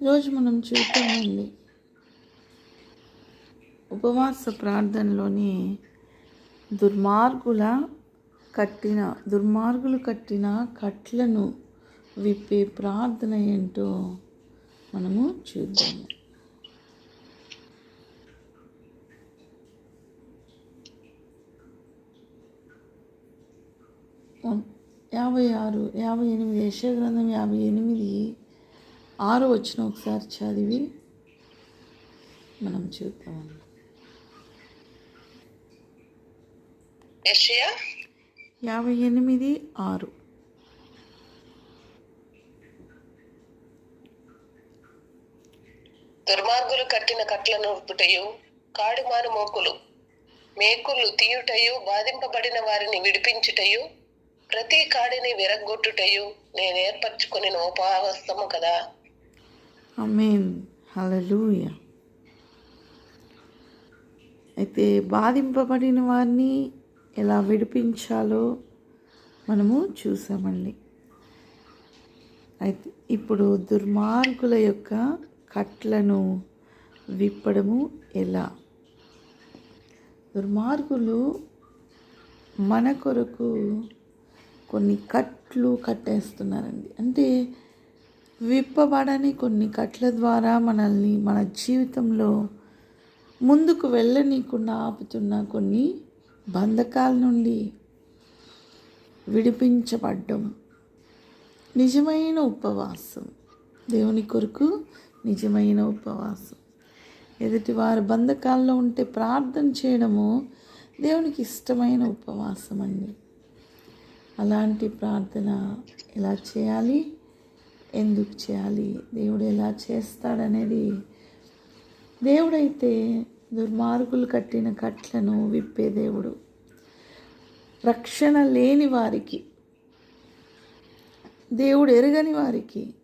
ఈరోజు మనం చూద్దామండి ఉపవాస ప్రార్థనలోని దుర్మార్గుల కట్టిన దుర్మార్గులు కట్టిన కట్లను విప్పే ప్రార్థన ఏంటో మనము చూద్దాము యాభై ఆరు యాభై ఎనిమిది యశగ్రంథం యాభై ఎనిమిది ఆరు వచ్చిన ఒకసారి చదివి మనం చూద్దాం. యాభై ఎనిమిది ఆరు. దుర్మార్గులు కట్టిన కట్లను ఉప్పుటయు కాడుమాను మోకులు మేకులు తీయుటయు బాధింపబడిన వారిని విడిపించుటయు ప్రతి కాడిని విరగ్గొట్టుటయు నేను ఏర్పరచుకుని ఉపవాసము కదా. అమేన్ హలలుయ అయితే బాధింపబడిన వారిని ఎలా విడిపించాలో మనము చూసామండి. అయితే ఇప్పుడు దుర్మార్గుల యొక్క కట్లను విప్పడము ఎలా? దుర్మార్గులు మన కొరకు కొన్ని కట్లు కట్టేస్తున్నారండి. అంటే విప్పబడని కొన్ని కట్ల ద్వారా మనల్ని మన జీవితంలో ముందుకు వెళ్ళనీకుండా ఆపుతున్న కొన్ని బంధకాల నుండి విడిపించబడ్డం. నిజమైన ఉపవాసం. దేవుని కొరకు నిజమైన ఉపవాసం. ఎదుటి వారి బంధకాల్లో ఉంటే ప్రార్థన చేయడము దేవునికి ఇష్టమైన ఉపవాసం అండి అలాంటి ప్రార్థన ఎలా చేయాలి? ఎందుకు చేయాలి? దేవుడు ఎలా చేస్తాడనేది. దేవుడైతే దుర్మార్గులు కట్టిన కట్లను విప్పే దేవుడు. రక్షణ లేని వారికి దేవుడు ఎరగని వారికి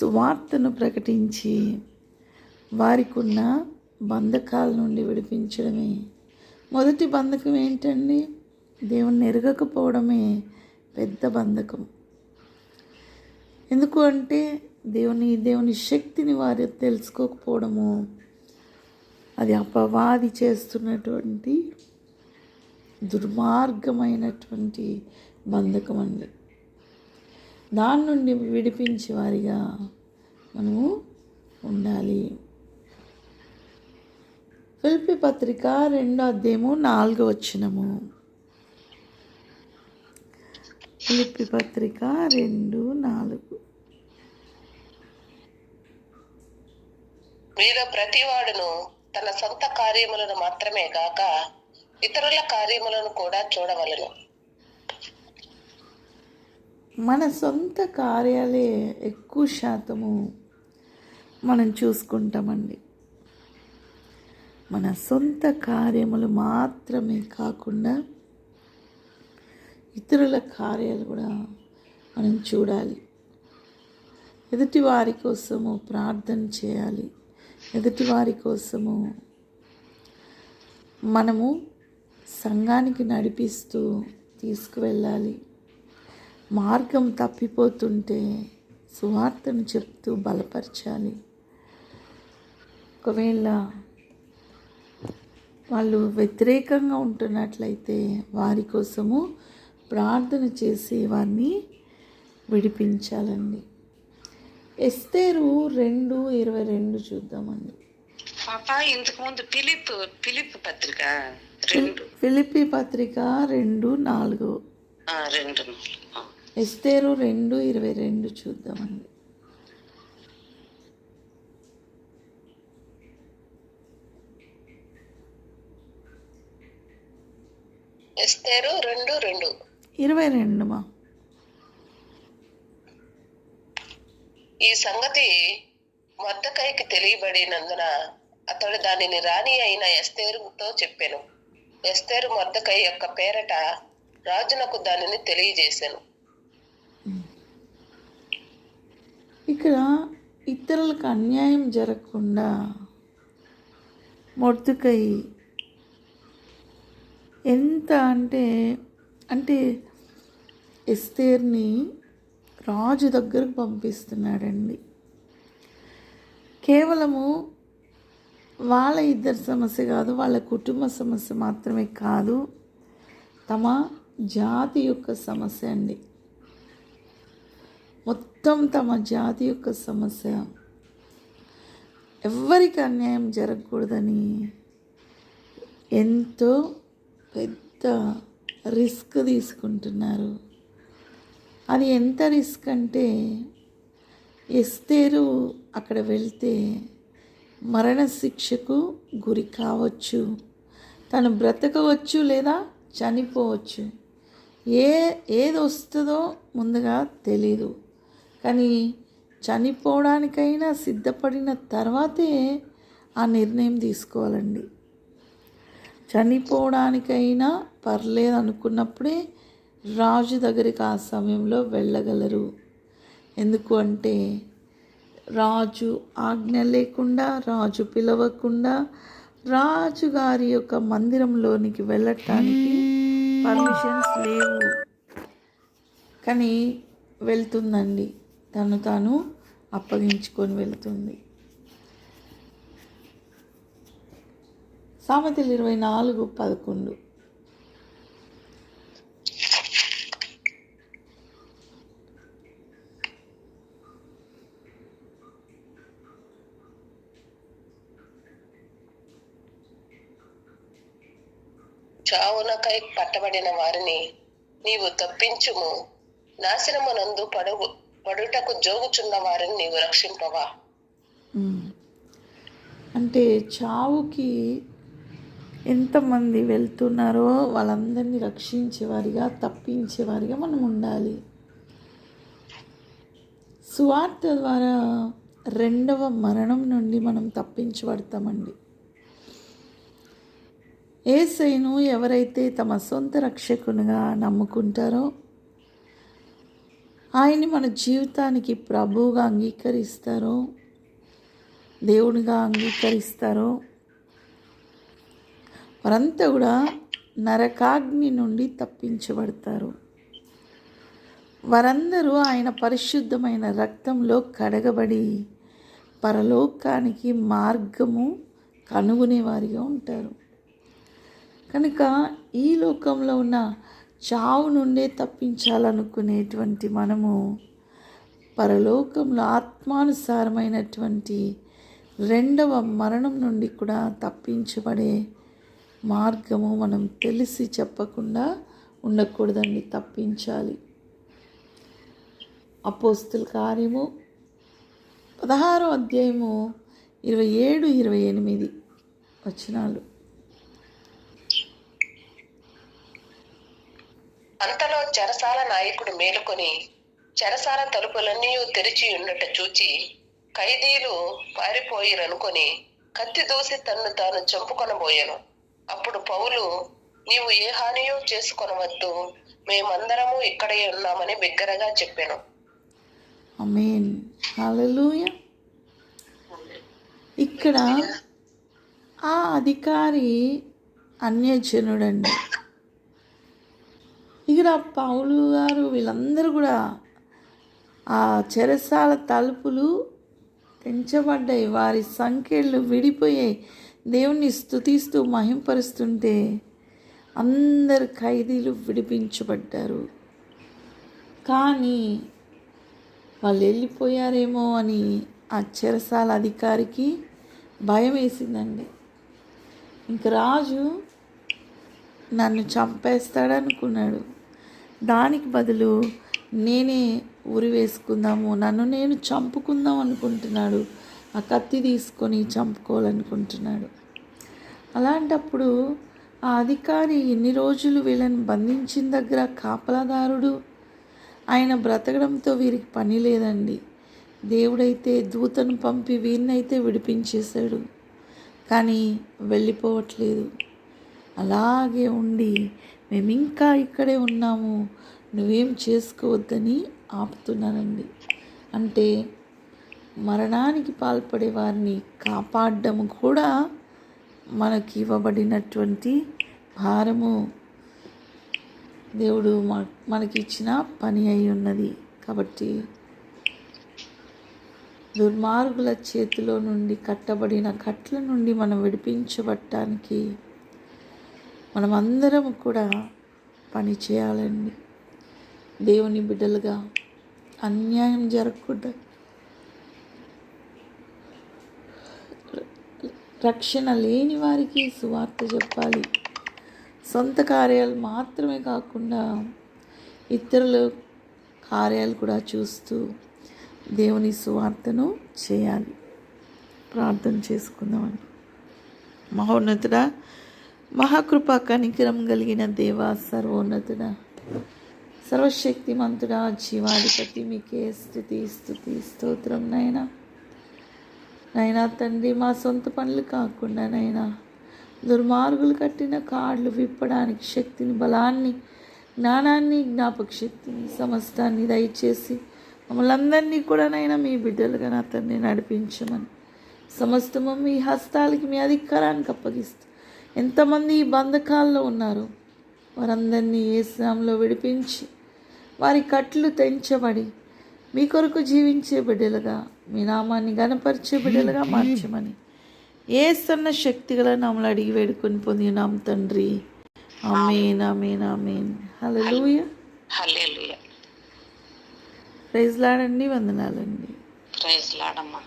సువార్తను ప్రకటించి వారికి ఉన్న బంధకాల నుండి విడిపించడమే. మొదటి బంధకం ఏంటండి? దేవుణ్ణి ఎరగకపోవడమే పెద్ద బంధకం. ఎందుకు అంటే దేవుని దేవుని శక్తిని వారు తెలుసుకోకపోవడము. అది అపవాది చేస్తున్నటువంటి దుర్మార్గమైనటువంటి బంధకం అండి. దాని నుండి విడిపించే వారిగా మనము ఉండాలి. పిలిపి పత్రిక రెండో అధ్యాయము నాలుగో వచ్చినము ఫిలిపి పత్రిక రెండు నాలుగు. మీలో ప్రతివాడును తన సొంత కార్యములను మాత్రమే కాక ఇతరుల కార్యములను కూడా చూడవలెను. మన సొంత కార్యాలే ఎక్కువ శాతము మనం చూసుకుంటామండి. మన సొంత కార్యములు మాత్రమే కాకుండా ఇతరుల కార్యాలు కూడా మనం చూడాలి. ఎదుటి వారి కోసము ప్రార్థన చేయాలి. ఎదుటి వారి కోసము మనము సంఘానికి నడిపిస్తూ తీసుకువెళ్ళాలి. మార్గం తప్పిపోతుంటే సువార్తను చెప్తూ బలపరచాలి. ఒకవేళ వాళ్ళు వ్యతిరేకంగా ఉంటున్నట్లయితే వారి కోసము ప్రార్థన చేసి వారిని విడిపించాలండి. ఎస్తేరు రెండు ఇరవై రెండు చూద్దామండి. పాప ఇంతకు ముందు పిలిప్ పిలిప్ పత్రిక రెండు. ఫిలిపి పత్రిక రెండు నాలుగు. రెండు. ఎస్తేరు రెండు ఇరవై రెండు చూద్దామండి. ఎస్తేరు రెండు రెండు. ఇరవై రెండు మా ఈ సంగతి మొద్దకైకి తెలియబడినందున అతడు దానిని రాణి అయిన ఎస్తేరుతో చెప్పాను. ఎస్తేరు మొద్దకై యొక్క పేరట రాజునకు దానిని తెలియజేశాను ఇక్కడ ఇతరులకు అన్యాయం జరగకుండా మొర్దుకై ఎంత అంటే అంటే ఎస్తేర్ని రాజు దగ్గరకు పంపిస్తున్నాడండి. కేవలము వాళ్ళ ఇద్దరి సమస్య కాదు వాళ్ళ కుటుంబ సమస్య మాత్రమే కాదు తమ జాతి యొక్క సమస్య అండి. మొత్తం తమ జాతి యొక్క సమస్య. ఎవ్వరికి అన్యాయం జరగకూడదని ఎంతో పెద్ద రిస్క్ తీసుకుంటున్నారు. అది ఎంత రిస్క్ అంటే ఎస్తేరు అక్కడ వెళ్తే మరణశిక్షకు గురి కావచ్చు. తను బ్రతకవచ్చు లేదా చనిపోవచ్చు. ఏ ఏది వస్తుందో ముందుగా తెలీదు. కానీ చనిపోవడానికైనా సిద్ధపడిన తర్వాతే ఆ నిర్ణయం తీసుకోవాలండి. చనిపోవడానికైనా పర్లేదు అనుకున్నప్పుడే రాజు దగ్గరికి ఆ సమయంలో వెళ్ళగలరు. ఎందుకు అంటే రాజు ఆజ్ఞ లేకుండా రాజు పిలవకుండా రాజుగారి యొక్క మందిరంలోనికి వెళ్ళటానికి పర్మిషన్స్ లేవు. కానీ వెళ్తుందండి. తను తాను అప్పగించుకొని వెళ్తుంది. సామెతలు ఇరవై నాలుగు పదకొండు. చావునకై పట్టబడిన వారిని నీవు తప్పించుము. నాశనమునందు పడుగు పడుటకు జోగుచున్న వారిని నీవు రక్షింపవా. అంటే చావుకి ఎంతమంది వెళ్తున్నారో వాళ్ళందరినీ రక్షించేవారిగా తప్పించేవారిగా మనం ఉండాలి. సువార్త ద్వారా రెండవ మరణం నుండి మనం తప్పించబడతామండి. ఏసైను ఎవరైతే తమ సొంత రక్షకునిగా నమ్ముకుంటారో ఆయన్ని మన జీవితానికి ప్రభువుగా అంగీకరిస్తారో దేవునిగా అంగీకరిస్తారో వారంతా కూడా నరకాగ్ని నుండి తప్పించబడతారు. వారందరూ ఆయన పరిశుద్ధమైన రక్తంలో కడగబడి పరలోకానికి మార్గము కనుగొనేవారిగా ఉంటారు. కనుక ఈ లోకంలో ఉన్న చావు నుండే తప్పించాలనుకునేటువంటి మనము పరలోకంలో ఆత్మానుసారమైనటువంటి రెండవ మరణం నుండి కూడా తప్పించబడే మార్గము మనం తెలిసి చెప్పకుండా ఉండకూడదండి తప్పించాలి. అపోస్తుల కార్యము పదహారో అధ్యాయము ఇరవై ఏడు ఇరవై ఎనిమిది వచనాలు. చెరసాల నాయకుడు మేలుకొని చెరసాల తలుపులన్నీ తెరిచి ఉన్నట్ట చూచి ఖైదీలు పారిపోయిరనుకొని కత్తి దూసి తన్ను తాను చంపుకొనబోయాను. అప్పుడు పౌలు నీవు ఏ హానియో చేసుకొనవద్దు. మేమందరము ఇక్కడే ఉన్నామని బిగ్గరగా చెప్పాను. ఇక్కడ ఆ అధికారి అన్యజనుడండి. దగ్గర పౌలు గారు వీళ్ళందరూ కూడా ఆ చెరసాల తలుపులు పెంచబడ్డాయి వారి సంఖ్యలు విడిపోయాయి. దేవుణ్ణి స్థుతిస్తూ మహింపరుస్తుంటే అందరు ఖైదీలు విడిపించబడ్డారు. కానీ వాళ్ళు వెళ్ళిపోయారేమో అని ఆ చెరసాల అధికారికి భయం వేసిందండి. ఇంక రాజు నన్ను చంపేస్తాడనుకున్నాడు. దానికి బదులు నేనే ఉరి వేసుకుందాము నన్ను నేను చంపుకుందాం అనుకుంటున్నాడు. ఆ కత్తి తీసుకొని చంపుకోవాలనుకుంటున్నాడు. అలాంటప్పుడు ఆ అధికారి ఎన్ని రోజులు వీళ్ళని బంధించిన దగ్గర కాపలాదారుడు? ఆయన బ్రతకడంతో వీరికి పని లేదండి. దేవుడైతే దూతను పంపి వీరినైతే విడిపించేశాడు. కానీ వెళ్ళిపోవట్లేదు. అలాగే ఉండి మేము ఇంకా ఇక్కడే ఉన్నాము. నువ్వేం చేసుకోవద్దని ఆపుతున్నానండి. అంటే మరణానికి పాల్పడే వారిని కాపాడడం కూడా మనకి ఇవ్వబడినటువంటి భారము. దేవుడు మ మనకి ఇచ్చిన పని అయి ఉన్నది. కాబట్టి దుర్మార్గుల చేతిలో నుండి కట్టబడిన కట్ల నుండి మనం విడిపించబట్టడానికి మనమందరం కూడా పని చేయాలండి. దేవుని బిడ్డలుగా అన్యాయం జరగకుండా రక్షణ లేని వారికి సువార్త చెప్పాలి. సొంత కార్యాలు మాత్రమే కాకుండా ఇతరుల కార్యాలు కూడా చూస్తూ దేవుని సువార్తను చేయాలి. ప్రార్థన చేసుకుందామని మహోన్నతుడా మహాకృప కనికరం కలిగిన దేవ సర్వోన్నతుడ సర్వశక్తిమంతుడా జీవాధిపతి మీకే స్థుతి స్థుతి స్తోత్రం నైనా నైనా తండ్రి మా సొంత పనులు కాకుండా నైనా దుర్మార్గులు కట్టిన కాళ్ళు విప్పడానికి శక్తిని బలాన్ని జ్ఞానాన్ని జ్ఞాపక శక్తిని సమస్తాన్ని దయచేసి మమ్మల్ని అందరినీ కూడా నైనా మీ బిడ్డలుగా నా తండ్రి నడిపించమని సమస్తము మీ హస్తాలకి మీ అధికారానికి అప్పగిస్తూ ఎంతమంది ఈ బంధకాల్లో ఉన్నారో? వారందరినీ ఏ శ్రామంలో విడిపించి వారి కట్లు తెంచబడి మీ కొరకు జీవించే బిడ్డలుగా మీ నామాన్ని గనపరిచే బిడ్డలుగా మార్చమని ఏ సన్న శక్తిగల నామలు అడిగి వేడుకొని పొందినాం తండ్రి. Amen amen amen. Hallelujah. Praise లాడండి వందనాలండి. ప్రైజ్ లాడమ్మా